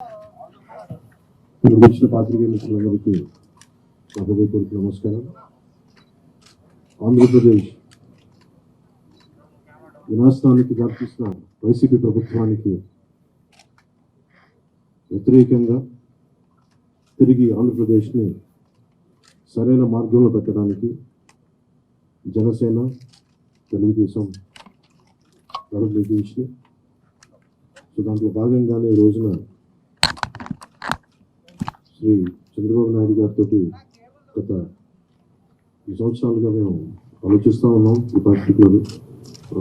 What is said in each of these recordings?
ఇక్కడికి వచ్చిన పాత్రికేయ మిత్రులందరికీ హృదయపూర్వక నమస్కారం. ఆంధ్రప్రదేశ్ వినాశనానికి దారితీసిన వైసీపీ ప్రభుత్వానికి వ్యతిరేకంగా తిరిగి ఆంధ్రప్రదేశ్ని సరైన మార్గంలో పెట్టడానికి జనసేన తెలుగుదేశం గడుపు సో దాంట్లో భాగంగానే ఈ రోజున శ్రీ చంద్రబాబు నాయుడు గారితో గత ఈ సంవత్సరాలుగా మేము ఆలోచిస్తూ ఉన్నాం ఈ పర్టికులర్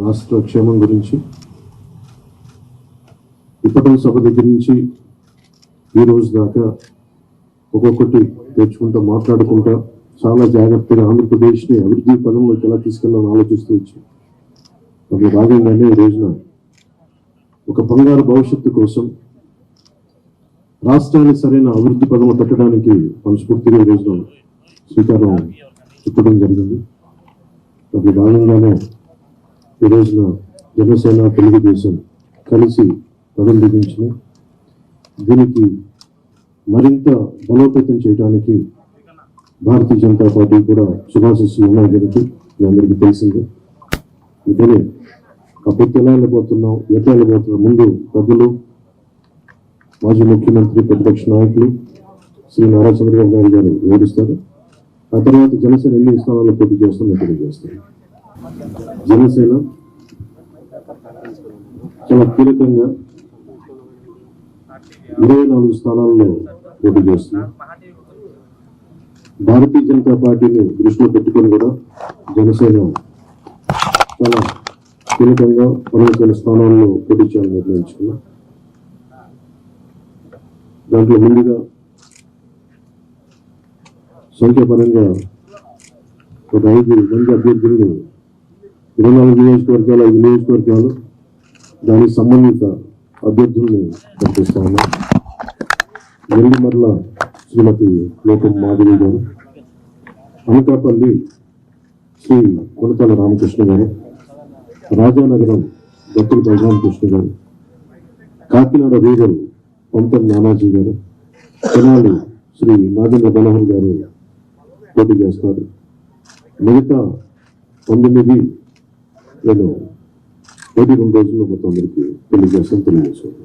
రాష్ట్ర క్షేమం గురించి. ఇప్పటి సభ దగ్గర నుంచి ఈ రోజు దాకా ఒక్కొక్కటి తెచ్చుకుంటా మాట్లాడుకుంటా చాలా జాగ్రత్తగా ఆంధ్రప్రదేశ్ని అభివృద్ధి పదంలోకి ఎలా తీసుకెళ్ళాలని ఆలోచిస్తూ వచ్చి. అందులో భాగంగానే ఈ రోజున ఒక బంగారు భవిష్యత్తు కోసం రాష్ట్రానికి సరైన అభివృద్ధి పదము పెట్టడానికి మనస్ఫూర్తిగా ఈరోజు శ్రీకారం చుట్టడం జరిగింది. అది భాగంగానే ఈ రోజున జనసేన తెలుగుదేశం కలిసి పదం దిగించిన దీనికి మరింత బలోపేతం చేయడానికి భారతీయ జనతా పార్టీ కూడా శుభాశిస్సులు ఉన్నాయి దీనికి మీ అందరికీ తెలిసిందే. అందుకని అప్పుడు ఎలా వెళ్ళిపోతున్నాం ఎట్లా వెళ్ళిపోతున్నాం ముందు పెద్దలు మాజీ ముఖ్యమంత్రి ప్రతిపక్ష నాయకులు శ్రీ నారా చంద్రబాబు నాయుడు గారు వివరిస్తారు. ఆ తర్వాత జనసేన ఎన్ని స్థానాల్లో పోటీ చేస్తుందో తెలియజేస్తారు. జనసేన చాలా కీలకంగా ఇరవై నాలుగు స్థానాల్లో పోటీ చేస్తుంది. భారతీయ జనతా పార్టీని దృష్టిలో పెట్టుకొని కూడా జనసేన చాలా కీలకంగా పలు స్థానాల్లో పోటీ చేయాలని నిర్ణయించుకున్నాం దాంట్లో ముందుగా సంఖ్యాపరంగా ఒక ఐదు మంది అభ్యర్థులను ఇరవై నాలుగు నియోజకవర్గాలు ఐదు నియోజకవర్గాలు దానికి సంబంధిత అభ్యర్థుల్ని పంపిస్తా ఉన్నాం. నెల్లిమర్ల శ్రీమతి లోకం మాధవి గారు అనకాపల్లి శ్రీ కొనతల రామకృష్ణ గారు రాజానగరం దత్తుల బలరామకృష్ణ గారు కాకినాడ రూరల్ పంతం నానాజీ గారు తెనాలి శ్రీ నాగేంద్ర మనోహర్ గారు పోటీ చేస్తారు. మిగతా పంతొమ్మిది నేను పోటీ రెండు రోజుల్లో మొత్తం అందరికీ తెలియజేస్తాను తెలియజేస్తాను.